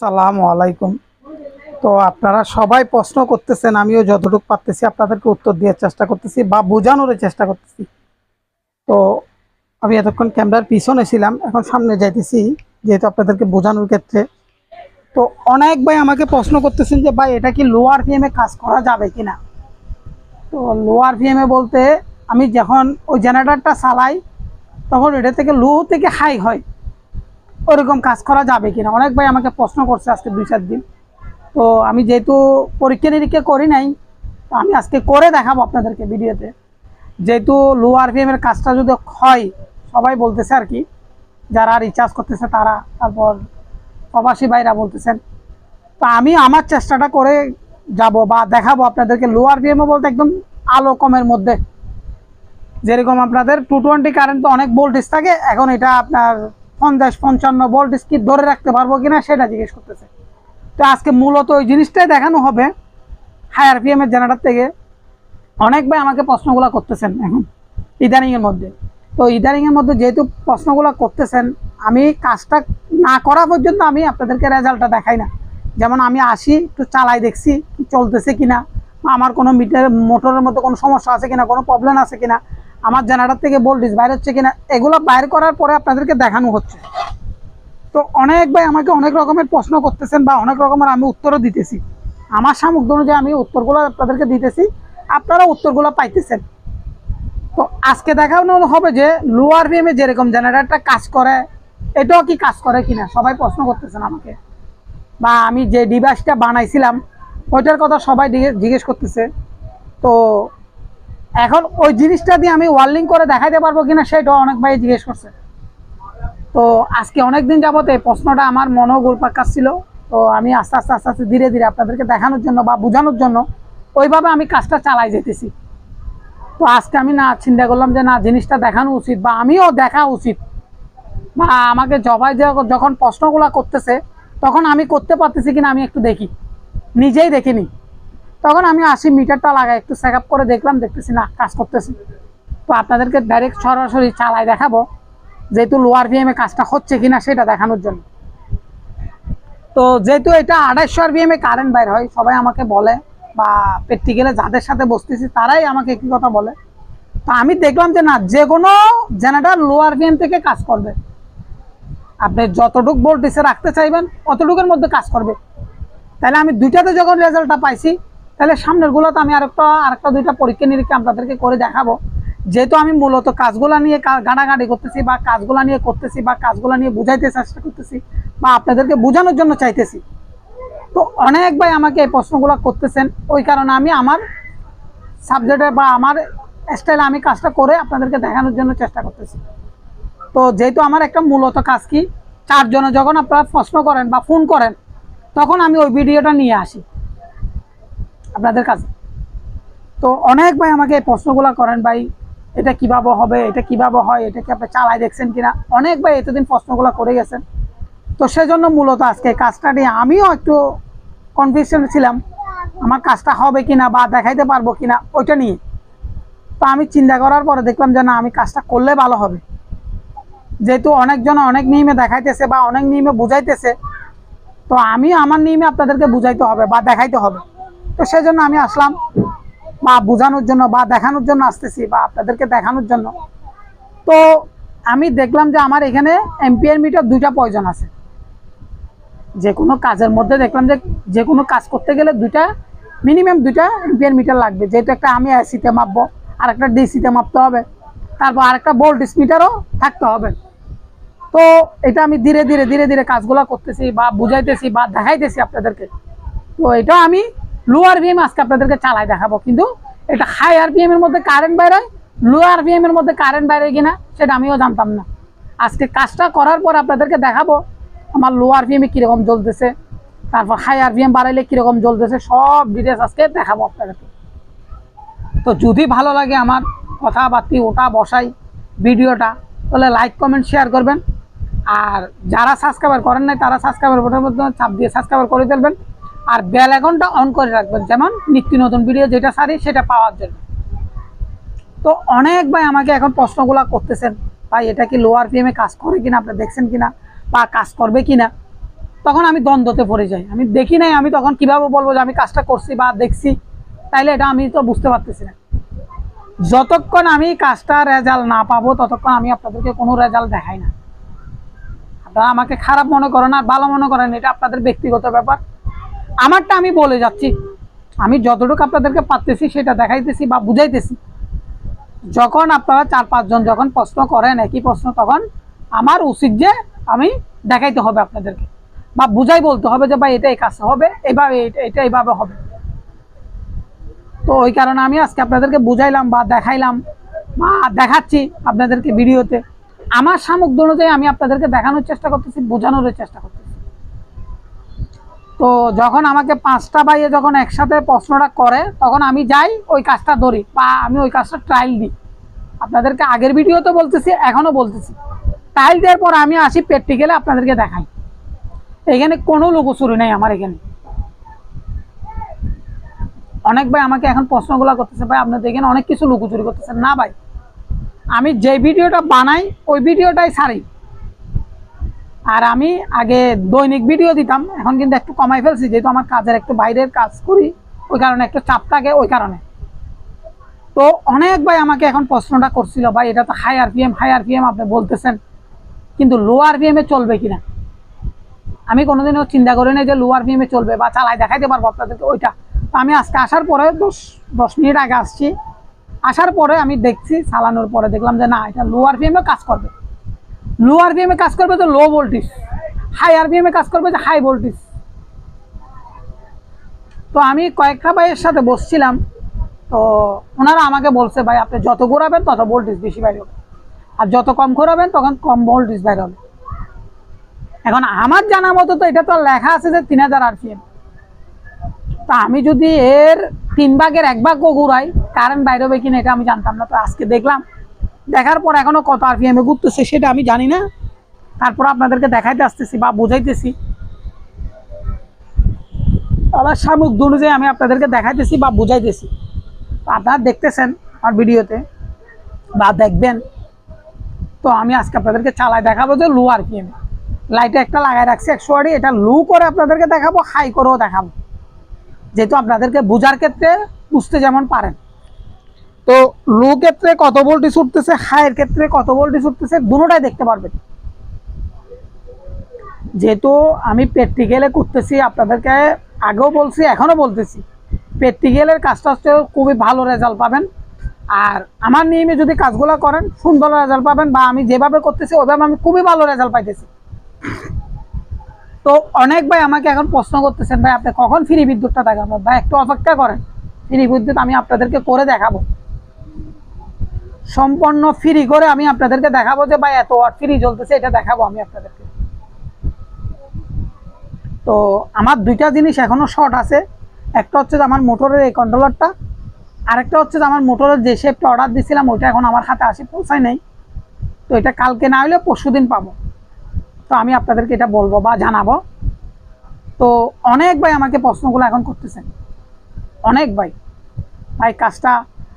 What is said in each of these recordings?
সালাম আলাইকুম। তো আপনারা সবাই প্রশ্ন করতেছেন, আমিও যতটুকু পারতেছি আপনাদেরকে উত্তর দেওয়ার চেষ্টা করতেছি বা বোঝানোর চেষ্টা করতেছি। তো আমি এতক্ষণ ক্যামেরার পিছনে ছিলাম, এখন সামনে যাইতেছি, যেহেতু আপনাদেরকে বোঝানোর ক্ষেত্রে। তো অনেক ভাই আমাকে প্রশ্ন করতেছেন যে, ভাই, এটা কি লোয়ার ভিএমে কাজ করা যাবে কি না তো লোয়ার ভিএমে বলতে, আমি যখন ওই জেনারেটারটা চালাই, তখন এটা থেকে লো থেকে হাই হয়। ওরকম কাজ করা যাবে কিনা? অনেক ভাই আমাকে প্রশ্ন করছে আজকে দুই, চার দিন। তো আমি যেহেতু পরীক্ষা নিরীক্ষা করি নাই, তো আমি আজকে করে দেখাবো আপনাদেরকে ভিডিওতে। যেহেতু লো আরপিএম এর কাজটা যদি হয়, সবাই বলতেছে আর কি, যারা রিচার্জ করতেছে তারা। তারপর প্রবাসী ভাইরা বলতেছেন, তো আমি আমার চেষ্টাটা করে যাব বা দেখাবো আপনাদেরকে লো আরপিএম বলতে একদম আলো কমের মধ্যে। যেরকম আপনাদের টু টোয়েন্টি কারেন্ট তো অনেক ভোল্টেজ থাকে, এখন এটা আপনার পঞ্চাশ, পঞ্চান্ন ভোল্টেজ কি ধরে রাখতে পারব কিনা সেটা জিজ্ঞেস করতেছে। তো আজকে মূলত ওই জিনিসটাই দেখানো হবে হায়ার পিএম এর জেনারেটর থেকে। অনেক ভাই আমাকে প্রশ্নগুলো করতেছেন এখন, ইদানিং এর মধ্যে। তো ইদানিং এর মধ্যে যেহেতু প্রশ্নগুলো করতেছেন, আমি কাজটা না করা পর্যন্ত আমি আপনাদেরকে রেজাল্টটা দেখাই না। যেমন আমি আসি, একটু চালাই দেখছি চলতেছে কিনা, আমার কোনো মিটার মোটরের মধ্যে কোনো সমস্যা আছে কিনা, কোনো প্রবলেম আছে কিনা আমার জেনারেটর থেকে ভোল্টেজ বাইর হচ্ছে কিনা, এগুলো বাইর করার পরে আপনাদেরকে দেখানো হচ্ছে। তো অনেক ভাই আমাকে অনেক রকমের প্রশ্ন করতেছেন বা অনেক রকমের আমি উত্তরও দিতেছি। আমার সামগ্রী অনুযায়ী আমি উত্তরগুলো আপনাদেরকে দিতেছি। আপনারা উত্তরগুলো পাইতেছেন। তো আজকে দেখানো হবে যে লোয়ার ভিএমে যেরকম জেনারেটরটা কাজ করে, এটাও কি কাজ করে কিনা, সবাই প্রশ্ন করতেছেন আমাকে। বা আমি যে ডিভাইসটা বানাইছিলাম, ওইটার কথা সবাই জিজ্ঞেস করতেছে। তো এখন ওই জিনিসটা দিয়ে আমি ওয়ার্লিং করে দেখাইতে পারব কিনা সেটাও অনেক ভাই জিজ্ঞেস করছে। তো আজকে অনেক দিন যাবত এই প্রশ্নটা আমার মনেও ঘুরপাক ছিল তো আমি আস্তে আস্তে আস্তে আস্তে ধীরে ধীরে আপনাদেরকে দেখানোর জন্য বা বোঝানোর জন্য ওইভাবে আমি কাজটা চালাই যেতেছি। তো আজকে আমি না চিন্তা করলাম যে না, জিনিসটা দেখানো উচিত বা আমিও দেখা উচিত। বা আমাকে জবাই যখন প্রশ্নগুলো করতেছে, তখন আমি করতে পারতেছি কিনা আমি একটু দেখি। নিজেই দেখিনি। তখন আমি আসি মিটারটা লাগাই, একটু চেক করে দেখলাম, দেখতেছি না, কাজ করতেছি। তো আপনাদেরকে ডাইরেক্ট সরাসরি চালাই দেখাবো, যেহেতু লোয়ার ভিএমে কাজটা হচ্ছে কিনা সেটা দেখানোর জন্য। তো যেহেতু এটা আড়াইশো আর ভিএমে কারেন্ট বাইর হয়, সবাই আমাকে বলে, বা প্র্যাকটিক্যালে যাদের সাথে বসতেছি, তারাই আমাকে একই কথা বলে। তো আমি দেখলাম যে না, যে কোনো জেনারেটর লোয়ার ভিএম থেকে কাজ করবে। আপনি যতটুক ভোল্টেজে রাখতে চাইবেন, অতটুকুর মধ্যে কাজ করবে। তাহলে আমি দুইটাতে যখন রেজাল্টটা পাইছি তাহলে সামনের গুলোতে আমি আরেকটা আরেকটা দুইটা পরীক্ষা নিরীক্ষা আপনাদেরকে করে দেখাবো। যেহেতু আমি মূলত কাজগুলা নিয়ে গানাগানি করতেছি বা কাজগুলা নিয়ে করতেছি বা কাজগুলা নিয়ে বুঝাইতে চেষ্টা করতেছি বা আপনাদেরকে বোঝানোর জন্য চাইতেছি। তো অনেক ভাই আমাকে এই প্রশ্নগুলো করতেছেন, ওই কারণে আমি আমার সাবজেক্টে বা আমার স্টাইলে আমি কাজটা করে আপনাদেরকে দেখানোর জন্য চেষ্টা করতেছি। তো যেহেতু আমার একটা মূলত কাজ কি, চারজনে যখন আপনারা প্রশ্ন করেন বা ফোন করেন, তখন আমি ওই ভিডিওটা নিয়ে আসি। আপনাদের কাছে। তো অনেক ভাই আমাকে প্রশ্নগুলো করেন, ভাই, এটা কীভাবে হবে? এটা কীভাবে হয়? এটা কি আপনি চালাই দেখছেন কিনা? অনেক ভাই এতদিন প্রশ্নগুলো করে গেছেন। তো সেজন্য মূলত আজকে কাজটা নিয়ে আমিও একটু কনফিউশন ছিলাম, আমার কাজটা হবে কিনা বা দেখাইতে পারব কিনা ওইটা নিয়ে। তো আমি চিন্তা করার পরে দেখলাম যে না, আমি কাজটা করলে ভালো হবে। যেহেতু অনেকজন অনেক নিয়মে দেখাইতেছে বা অনেক নিয়মে বুঝাইতেছে, তো আমি আমার নিয়মে আপনাদেরকে বুঝাইতে হবে বা দেখাইতে হবে। তো সেই জন্য আমি আসলাম, বা বোঝানোর জন্য, বা দেখানোর জন্য আসতেছি, বা আপনাদেরকে দেখানোর জন্য। তো আমি দেখলাম যে আমার এখানে এমপিআর মিটার দুইটা প্রয়োজন আছে। যে কোনো কাজের মধ্যে দেখলাম যে যে কোনো কাজ করতে গেলে দুইটা, মিনিমাম দুইটা এমপিআর মিটার লাগবে। যেহেতু একটা আমি এসিতে মাপবো, আর একটা ডিসিতে মাপতে হবে। তারপর আরেকটা ভোল্টেজ মিটারও থাকতে হবে। তো এটা আমি ধীরে ধীরে ধীরে ধীরে কাজগুলো করতেছি, বা বুঝাইতেছি, বা দেখাইতেছি আপনাদেরকে। তো এটা আমি লোয়ার ভিএম আজকে আপনাদেরকে চালাই দেখাবো, কিন্তু এটা হাই আরপিএম এর মধ্যে কারেন্ট বাইরে লোয়ার ভিএম এর মধ্যে কারেন্ট বাইরে কিনা সেটা আমিও জানতাম না। আজকে কাজটা করার পর আপনাদেরকে দেখাবো আমার লোয়ার ভিএম কীরকম জ্বলতেছে, তারপর হাই আর আরপিএম বাড়াইলে কীরকম জ্বলতেছে, সব ডিটেলস আজকে দেখাবো আপনাদেরকে। তো যদি ভালো লাগে আমার কথাবার্তি, ওটা বসাই ভিডিওটা, তাহলে লাইক কমেন্ট শেয়ার করবেন। আর যারা সাবস্ক্রাইবার করেন নাই, তারা সাবস্ক্রাইবার বোটার মধ্যে চাপ দিয়ে সাবস্ক্রাইবার করে ফেলবেন। আর বেল অ্যাকাউন্টটা অন করে রাখবেন। যেমন নিত্য নতুন ভিডিও যেটা সারি, সেটা পাওয়ার জন্য। তো অনেক ভাই আমাকে এখন প্রশ্নগুলো করতেছেন, ভাই, এটা কি লোয়ার পিএমে কাজ করে কিনা? আপনি দেখছেন কিনা? বা কাজ করবে কিনা? তখন আমি দ্বন্দ্বতে পড়ে যাই। আমি দেখি নাই, আমি তখন কীভাবে বলব যে আমি কাজটা করছি বা দেখছি? তাইলে এটা আমি তো বুঝতে পারতেছি না। যতক্ষণ আমি কাজটা রেজাল্ট না পাবো, ততক্ষণ আমি আপনাদেরকে কোনো রেজাল্ট দেখাই না। আপনারা আমাকে খারাপ মনে করেন আর ভালো মনে করেন, এটা আপনাদের ব্যক্তিগত ব্যাপার। আমারটা আমি বলে যাচ্ছি। আমি যতটুকু আপনাদেরকে পারতেছি সেটা দেখাইতেছি বা বুঝাইতেছি। যখন আপনারা চার পাঁচজন যখন প্রশ্ন করেন, একই প্রশ্ন তখন আমার উচিত যে আমি দেখাইতে হবে আপনাদেরকে। বা বুঝাই বলতে হবে যে, ভাই, এটা এই কাজটা হবে এইভাবে এটা এটা এইভাবে হবে। তো ওই কারণে আমি আজকে আপনাদেরকে বুঝাইলাম বা দেখাইলাম বা দেখাচ্ছি আপনাদেরকে ভিডিওতে। আমার সামগ্রী অনুযায়ী আমি আপনাদেরকে দেখানোর চেষ্টা করতেছি বোঝানোর চেষ্টা করতেছি। তো যখন আমাকে পাঁচটা বাইয়ে যখন একসাথে প্রশ্নটা করে, তখন আমি যাই, ওই কাজটা ধরি বা আমি ওই কাজটা ট্রায়াল দিই। আপনাদেরকে আগের ভিডিওতে বলতেছি, এখনও বলতেছি। ট্রায়াল দেওয়ার পর আমি আসি প্র্যাকটিক্যালে আপনাদেরকে দেখাই। এখানে কোনো লুকোচুরি নেই আমার এখানে। অনেক ভাই আমাকে এখন প্রশ্নগুলো করতেছে, ভাই, আপনাদের এখানে অনেক কিছু লুকোচুরি করতেছেন। না ভাই, আমি যে ভিডিওটা বানাই, ওই ভিডিওটাই ছাড়ি। আর আমি আগে দৈনিক ভিডিও দিতাম, এখন কিন্তু একটু কমাই ফেলছি, যেহেতু আমার কাজের একটু বাইরের কাজ করি, ওই কারণে একটু চাপ থাকে ওই কারণে। তো অনেক ভাই আমাকে এখন প্রশ্নটা করছিল, ভাই, এটা তো হাই আরপিএম হাই আরপিএম আপনি বলতেছেন, কিন্তু লো আরপিএমে চলবে কিনা? আমি কোনোদিনও চিন্তা করি না যে লো আরপিএমে চলবে বা চালাই দেখাইতে পারব আপনাদেরকে ওইটা। তো আমি আজকে আসার পরে দশ দশ মিনিট আগে আসছি। আসার পরে আমি দেখছি, চালানোর পরে দেখলাম যে না, এটা লো আরপিএমে কাজ করবে। লো আরপিএমে কাজ করবে তো লো ভোল্টেজ হাই আরপিএমে কাজ করবে যে হাই ভোল্টেজ তো আমি কয়েকটা ভাইয়ের সাথে বসছিলাম, তো ওনারা আমাকে বলছে, ভাই, আপনি যত ঘোরাবেন তত ভোল্টেজ বেশি বাইরে হবে। আর যত কম ঘোরাবেন তখন কম ভোল্টেজ বাইর হবে। এখন আমার জানা মতো তো এটা তো লেখা আছে যে তিন হাজার আর আরপিএম তা আমি যদি এর তিন ভাগের এক ভাগ ঘুরাই কারেন্ট বাইর হবে কিনা এটা আমি জানতাম না। তো আজকে দেখলাম দেখার পর এখনও কত আরপিএমে ঘুরতেছে সেটা আমি জানি না। তারপর আপনাদেরকে দেখাইতে আসতেছি বা বুঝাইতেছি। আবার সামগ্রী অনুযায়ী আমি আপনাদেরকে দেখাইতেছি বা বুঝাইতেছি। আপনারা দেখতেছেন আমার ভিডিওতে বা দেখবেন। তো আমি আজকে আপনাদেরকে চালাই দেখাবো যে লো আর কি লাইটে একটা লাগাই রাখছি একশো আড়ি, এটা লো করে আপনাদেরকে দেখাবো, হাই করেও দেখাবো। যেহেতু আপনাদেরকে বোঝার ক্ষেত্রে বুঝতে যেমন পারেন। তো লো ক্ষেত্রে কত ভোল্টেজ উঠতেছে হাইয়ের ক্ষেত্রে কত ভোল্টেজ উঠতেছে দুটোটাই দেখতে পারবেন। যেহেতু আমি প্র্যাকটিক্যালে করতেছি, আপনাদেরকে আগেও বলছি, এখনও বলতেছি, প্র্যাকটিক্যালের কাজটা হচ্ছে খুবই ভালো রেজাল্ট পাবেন। আর আমার নিয়মে যদি কাজগুলো করেন, সুন্দর রেজাল্ট পাবেন বা আমি যেভাবে করতেছি, ওইভাবে আমি খুবই ভালো রেজাল্ট পাইতেছি। তো অনেক ভাই আমাকে এখন প্রশ্ন করতেছেন, ভাই আপনি কখন ফ্রি বিদ্যুৎটা দেখাবো ভাই একটু অপেক্ষা করেন ফ্রি বিদ্যুৎ আমি আপনাদেরকে করে দেখাবো। সম্পূর্ণ ফ্রি করে আমি আপনাদেরকে দেখাবো যে ভাই এত ওয়াট ফ্রি চলতেছে এটা দেখাবো আমি আপনাদেরকে। তো আমার দুইটা জিনিস এখনও শর্ট আছে। একটা হচ্ছে আমার মোটরের এই কন্ট্রোলারটা আরেকটা হচ্ছে আমার মোটরের যে শেপটা অর্ডার দিয়েছিলাম ওইটা এখন আমার হাতে আসে, পৌঁছায় নেই। তো এটা কালকে না হলে পরশু দিন পাবো। তো আমি আপনাদেরকে এটা বলব বা জানাব। তো অনেক ভাই আমাকে প্রশ্নগুলো এখন করতেছেন। অনেক ভাই। ভাই, কাজটা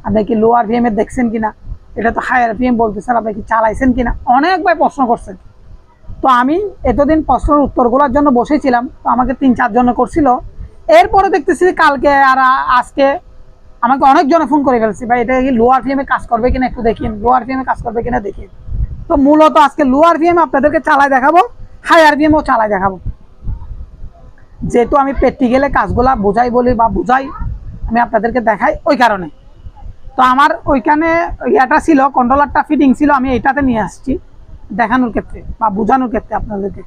আপনি কি লো আরপিএম এর দেখছেন কিনা? এটা তো হাই আরপিএম বলতেছেন, আপনি কি চালাইছেন কিনা? অনেক ভাই প্রশ্ন করছেন। তো আমি এতদিন প্রশ্নের উত্তরগুলোর জন্য বসেছিলাম, তো আমাকে তিন চারজনে করছিল। এরপরে দেখতেছি কালকে আর আজকে আমাকে অনেকজনে ফোন করে ফেলছি, ভাই, এটা কি লোয়ার এ কাজ করবে কিনা একটু দেখিন লোয়ার এ কাজ করবে কিনা দেখি। তো মূলত আজকে লোয়ার আরপিএম আপনাদেরকে চালায় দেখাবো হাই আরপিএমও চালায় দেখাবো। যেহেতু আমি প্র্যাকটিক্যালে কাজগুলা বোঝাই বলি বা বুঝাই আমি আপনাদেরকে দেখাই ওই কারণে। তো আমার ওইখানে ইয়াটা ছিল কন্ট্রোলারটা ফিটিং ছিল, আমি এইটাতে নিয়ে আসছি দেখানোর ক্ষেত্রে বা বোঝানোর ক্ষেত্রে আপনাদেরকে।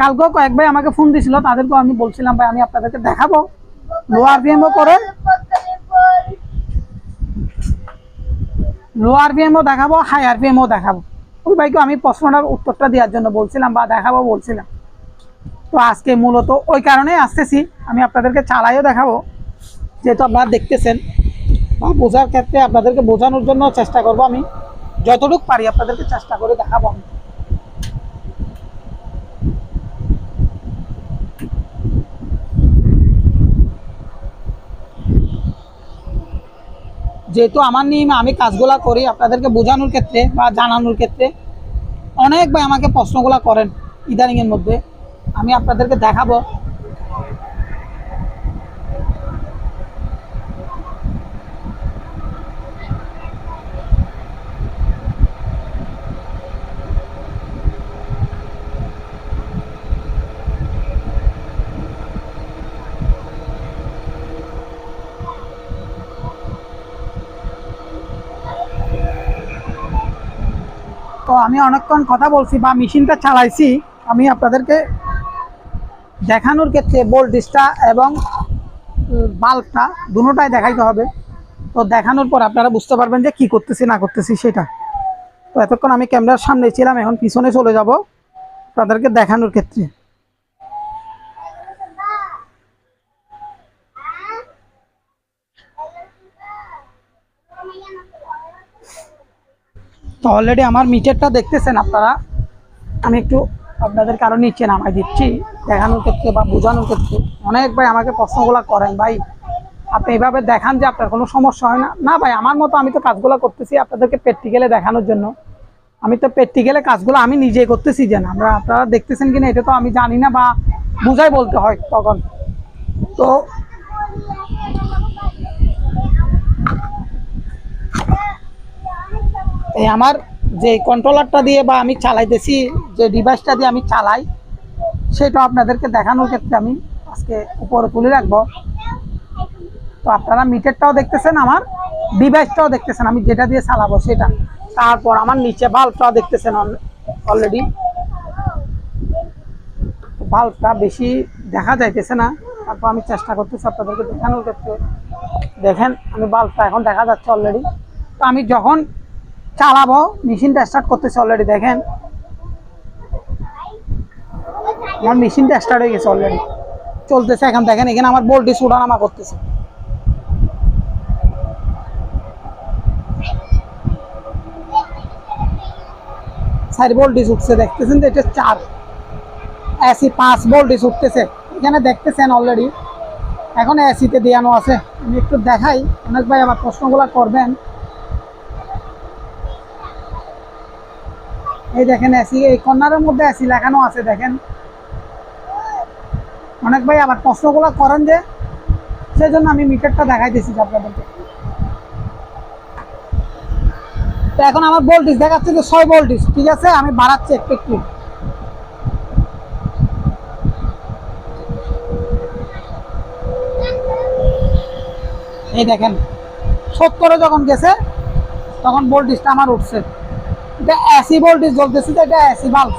কালকেও কয়েক ভাই আমাকে ফোন দিছিল, তাদেরকেও আমি বলছিলাম, ভাই, আমি আপনাদেরকে দেখাবো। লো আরপিএমও করে লো আরপিএমও দেখাবো হাই আরপিএমও দেখাবো। ওই ভাইকে আমি প্রশ্নটার উত্তরটা দেওয়ার জন্য বলছিলাম বা দেখাবো বলছিলাম। তো আজকে মূলত ওই কারণেই আসতেছি। আমি আপনাদেরকে চালাইও দেখাবো, যেহেতু আপনারা দেখতেছেন। বোঝার ক্ষেত্রে আপনাদেরকে বোঝানোর জন্য চেষ্টা করব আমি। যতটুকু পারি আপনাদেরকে চেষ্টা করে দেখাবো আমি। যেহেতু আমার নিয়মে আমি কাজগুলা করি, আপনাদেরকে বোঝানোর ক্ষেত্রে বা জানানোর ক্ষেত্রে অনেক ভাই আমাকে প্রশ্নগুলা করেন ইদানিংয়ের মধ্যে। আমি আপনাদেরকে দেখাবো। আমি অনেকক্ষণ কথা বলছি বা মেশিনটা চালাইছি, আমি আপনাদেরকে দেখানোর ক্ষেত্রে ভোল্টেজটা এবং বাল্বটা দুটোটাই দেখাইতে হবে। তো দেখানোর পর আপনারা বুঝতে পারবেন যে কি করতেছি, না করতেছি সেটা। তো এতক্ষণ আমি ক্যামেরার সামনে ছিলাম, এখন পিছনে চলে যাব আপনাদেরকে দেখানোর ক্ষেত্রে। তো অলরেডি আমার মিটারটা দেখতেছেন আপনারা। আমি একটু আপনাদের কারণ নিচে নামাই দিচ্ছি, দেখানোর ক্ষেত্রে বা বোঝানোর ক্ষেত্রে। অনেক ভাই আমাকে প্রশ্নগুলো করেন, ভাই আপনি এইভাবে দেখান যে আপনার কোনো সমস্যা হয় না। না ভাই, আমার মতো আমি তো কাজগুলো করতেছি আপনাদেরকে প্র্যাকটিক্যালে দেখানোর জন্য। আমি তো প্র্যাকটিক্যালে কাজগুলো আমি নিজেই করতেছি যে না, আমরা আপনারা দেখতেছেন কিনা এটা তো আমি জানি না বা বুঝাই বলতে হয় তখন। তো এই আমার যে কন্ট্রোলারটা দিয়ে বা আমি চালাইতেছি, যে ডিভাইসটা দিয়ে আমি চালাই, সেটা আপনাদেরকে দেখানোর ক্ষেত্রে আমি আজকে উপরে তুলে রাখব। তো আপনারা মিটারটাও দেখতেছেন, আমার ডিভাইসটাও দেখতেছেন, আমি যেটা দিয়ে চালাবো সেটা। তারপর আমার নিচে বাল্বটাও দেখতেছেন অলরেডি বাল্বটা বেশি দেখা যাইতেছে না। তারপর আমি চেষ্টা করতেছি আপনাদেরকে দেখানোর ক্ষেত্রে। দেখেন, আমি বাল্বটা এখন দেখা যাচ্ছে অলরেডি তো আমি যখন চালাবো, মেশিনটা স্টার্ট করতেছে অলরেডি দেখেন। আমার মেশিনটা স্টার্ট হয়ে গেছে অলরেডি চলতেছে এখন, দেখেন, এখানে আমার ভোল্টেজ উঠানামা করতেছে। চার ভোল্টেজ উঠছে দেখতেছেন তো, এটা চার। এসি পাঁচ ভোল্টেজ উঠতেছে এখানে দেখতেছেন অলরেডি এখন এসিতে দেওয়ানো আছে। আমি একটু দেখাই। অনেক ভাই আবার প্রশ্নগুলো করবেন। এই দেখেন এসি, এই কর্নারের মধ্যে এসি লেখানো আছে, দেখেন। অনেক ভাই আবার প্রশ্নগুলো করেন যে সেই জন্য আমি মিটারটা দেখাইতেছি আপনাদেরকে। তো এখন আমার ভোল্টেজ দেখাচ্ছে যে ছয় ভোল্টেজ ঠিক আছে? আমি বাড়াচ্ছি একটু একটু। এই দেখেন, সত্তরে যখন গেছে, তখন ভোল্টেজটা আমার উঠছে। এটা এসি ভোল্টেজ জ্বলতেছে, তো এটা এসি বাল্ব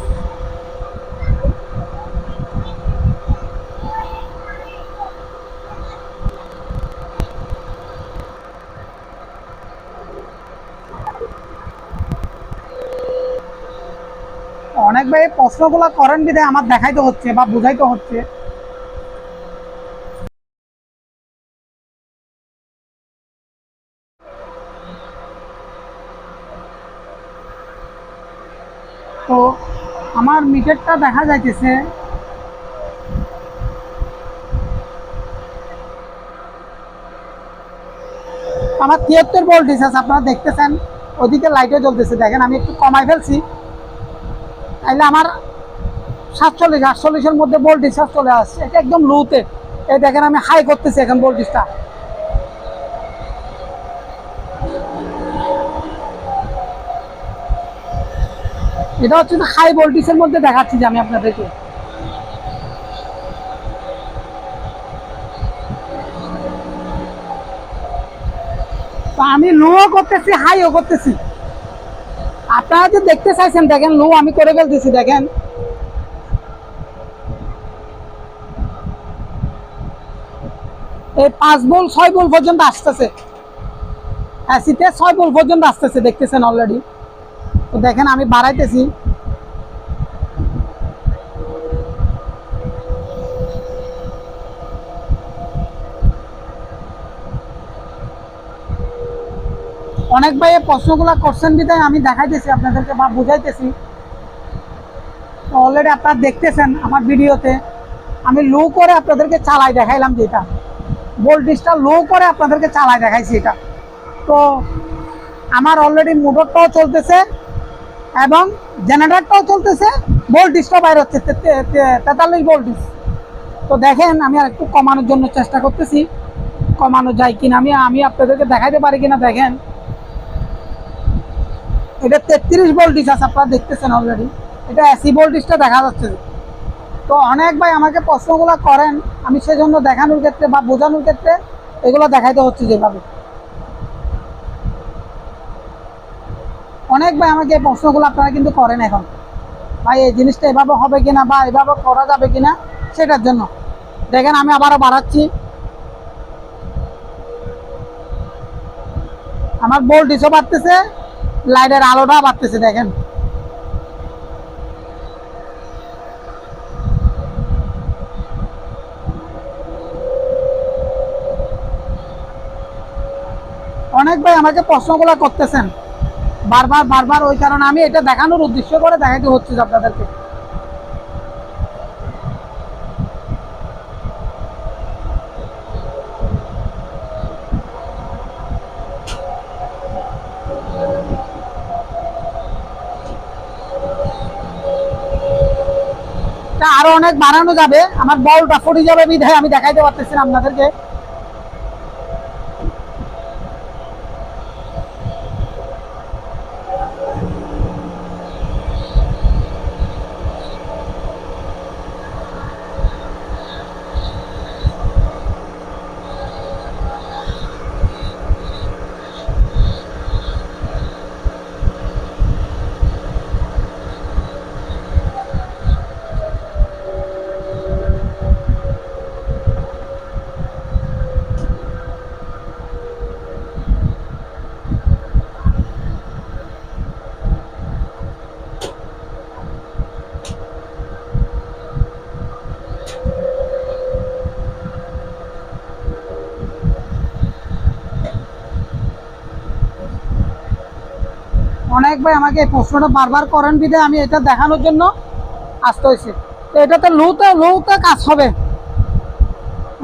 অনেক ভাই প্রশ্নগুলো করেন বিধায় আমার দেখাইতে হচ্ছে বা বুঝাইতে হচ্ছে তো আমার মিটারটা দেখা যাইতেছে। আমার তিয়াত্তর ভোল্টেজ আছে আপনারা দেখতেছেন, ওদিকে লাইটও জ্বলতেছে। দেখেন, আমি একটু কমাই ফেলছি। তাইলে আমার সাতচল্লিশ, আটচল্লিশের মধ্যে ভোল্টেজ চলে আসছে। এটা একদম লোতে এই দেখেন, আমি হাই করতেছি এখন ভোল্টেজটা এটা হচ্ছে হাই ভোল্টেজের মধ্যে দেখাচ্ছি যে আমি আপনাদেরকে। আমি লো করতেছি হাইও করতেছি। আপনারা যে দেখতে চাইছেন, দেখেন লো আমি করে ফেলতেছি, দেখেন। এই পাঁচ বল ছয় বল পর্যন্ত আসতেছে। অ্যাসিতে ছয় বল পর্যন্ত আসতেছে, দেখতেছেন অলরেডি তো দেখেন আমি বাড়াইতেছি। অনেক ভাই এই প্রশ্নগুলো করছেন বিধায় আমি দেখাইতেছি, আপনাদেরকে বা বুঝাইতেছি। তো অলরেডি আপনারা দেখতেছেন আমার ভিডিওতে। আমি লো করে আপনাদেরকে চালাই দেখাইলাম যেটা। ভোল্টেজটা লো করে আপনাদেরকে চালাই দেখাইছি এটা। তো আমার অলরেডি মোটরটাও চলতেছে। এবং জেনারেটরটাও চলতেছে ভোল্টেজটা বাইর হচ্ছে তেতাল্লিশ ভোল্টেজ তো দেখেন, আমি আর একটু কমানোর জন্য চেষ্টা করতেছি। কমানো যায় কিনা, আমি আমি আপনাদেরকে দেখাইতে পারি কিনা দেখেন। এটা তেত্রিশ ভোল্টেজ আছে, আপনারা দেখতেছেন অলরেডি এটা এসি ভোল্টেজটা দেখা যাচ্ছে। তো অনেক ভাই আমাকে প্রশ্নগুলো করেন, আমি সেজন্য দেখানোর ক্ষেত্রে বা বোঝানোর ক্ষেত্রে এগুলো দেখাইতে হচ্ছে যেভাবে। অনেক ভাই আমাকে এই প্রশ্নগুলো আপনারা কিন্তু করেন এখন। ভাই, এই জিনিসটা এভাবে হবে কিনা বা এভাবে করা যাবে কিনা, সেটার জন্য। দেখেন, আমি আবারও বাড়াচ্ছি। আমার ভোল্টেজও বাড়তেছে লাইটের আলোটা বাড়তেছে, দেখেন। অনেক ভাই আমাকে প্রশ্নগুলো করতেছেন। বারবার বারবার ওই কারণে আমি এটা দেখানোর উদ্দেশ্য করে দেখাইতে হচ্ছে আপনাদেরকে। আরও অনেক বাড়ানো যাবে। আমার বলটা ফুটে যাবে বিধায় আমি দেখাইতে পারতেছি আপনাদেরকে। অনেক ভাই আমাকে এই প্রশ্নটা বারবার করেন বিধে আমি এটা দেখানোর জন্য আসতে হয়েছে। তো এটাতে লুতে লুতে কাজ হবে।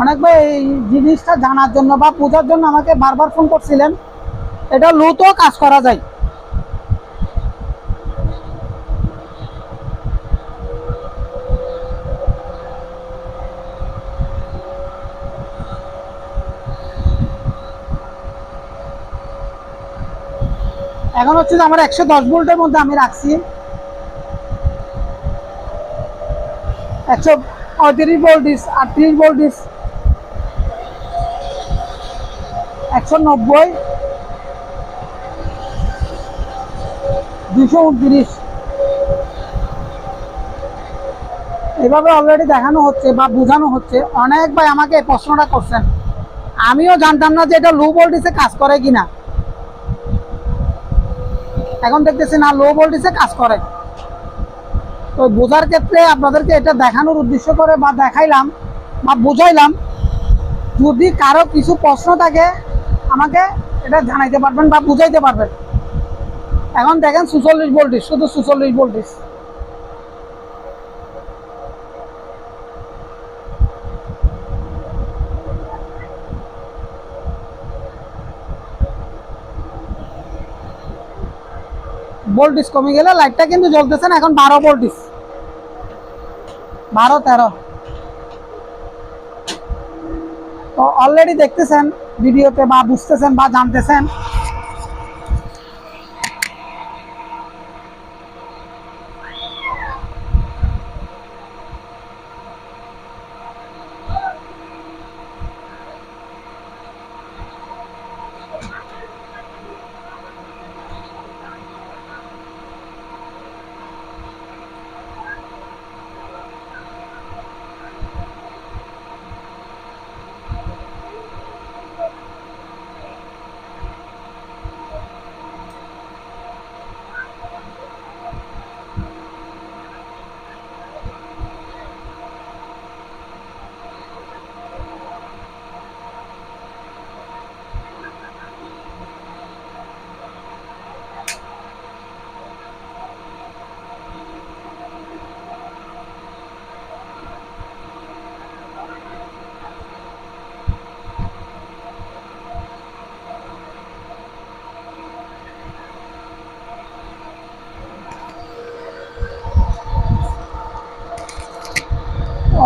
অনেক ভাই এই জিনিসটা জানার জন্য বা পূজার জন্য আমাকে বারবার ফোন করছিলেন। এটা লুতেও কাজ করা যায়। এখন হচ্ছে যে আমার একশো দশ ভোল্টের মধ্যে আমি রাখছি। একশো পঁয়ত্রিশ ভোল্টিস আটত্রিশ ভোল্টিস একশো নব্বই। দুশো উনত্রিশ। এভাবে অলরেডি দেখানো হচ্ছে বা বোঝানো হচ্ছে। অনেক ভাই আমাকে প্রশ্নটা করছেন। আমিও জানতাম না যে এটা লো ভোল্টেজে কাজ করে কিনা। এখন দেখতেছি না লো ভোল্টেজে কাজ করে। তো বোঝার ক্ষেত্রে আপনাদেরকে এটা দেখানোর উদ্দেশ্য করে বা দেখাইলাম বা বুঝাইলাম, যদি কারও কিছু প্রশ্ন থাকে, আমাকে এটা জানাইতে পারবেন বা বুঝাইতে পারবেন। এখন দেখেন সুচল্লিশ ভোল্টেজ শুধু সুচল্লিশ ভোল্টেজ ভোল্টেজ কমে গেলে লাইটটা কিন্তু জ্বলতেছে না, এখন বারো ভোল্টেজ। বারো, তেরো। তো অলরেডি দেখতেছেন ভিডিওতে বা বুঝতেছেন বা জানতেছেন।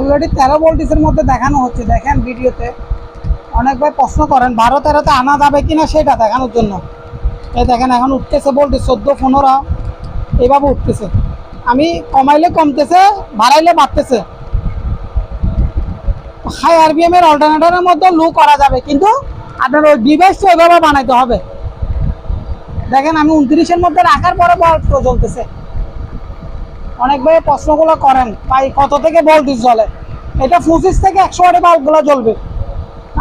অলরেডি তেরো ভোল্টেজের মধ্যে দেখানো হচ্ছে। দেখেন ভিডিওতে অনেক প্রশ্ন করেন, বারো তেরোতে আনা যাবে কিনা সেটা দেখানোর জন্য। এই দেখেন, এখন উঠতেছে ভোল্টেজ চোদ্দ, পনেরো। এইভাবে উঠতেছে। আমি কমাইলে কমতেছে, বাড়াইলে বাড়তেছে। হাই আরবিএম এর অল্টারনেটরের মধ্যে লো করা যাবে, কিন্তু আপনার ওই ডিভাইসটা ওইভাবে বানাইতে হবে। দেখেন, আমি উনত্রিশের মধ্যে রাখার পরে জ্বলতেছে অনেক ভাই প্রশ্নগুলো করেন, ভাই, কত থেকে ভোল্টেজ জ্বলে? এটা পঁচিশ থেকে একশো ওয়াটে বাল্বগুলো জ্বলবে।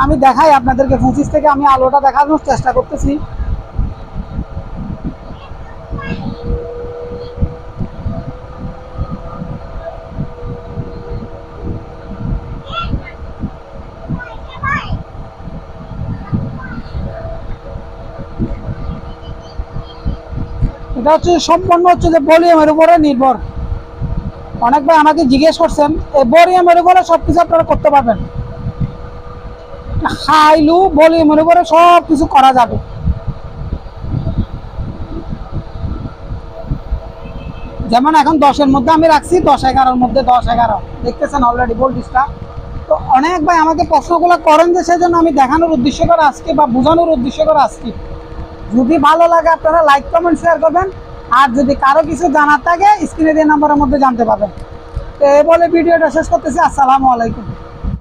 আমি দেখাই আপনাদেরকে পঁচিশ থেকে আমি আলোটা দেখানোর চেষ্টা করতেছি। এটা হচ্ছে সম্পূর্ণ হচ্ছে যে ভলিউমের উপরে নির্ভর। অনেক ভাই আমাকে জিজ্ঞেস করছেন এই ভলিউমের উপরে সব কিছু আপনারা করতে পারবেন? হাই লো ভলিউমের উপরে সব কিছু করা যাবে। যেমন এখন দশের মধ্যে আমি রাখছি, দশ এগারোর মধ্যে দশ এগারো। দেখতেছেন অলরেডি ভোল্টেজটা তো অনেক ভাই আমাকে প্রশ্নগুলো করেন যে সেজন্য আমি দেখানোর উদ্দেশ্য করে আজকে বা বোঝানোর উদ্দেশ্য করে আজকে যদি ভালো লাগে আপনারা লাইক কমেন্ট শেয়ার করবেন। আর যদি কারও কিছু জানার থাকে স্ক্রিনে দিয়ে নাম্বারের মধ্যে জানতে পারবেন। তো এ বলে ভিডিওটা শেষ করতেছি, আসসালামু আলাইকুম।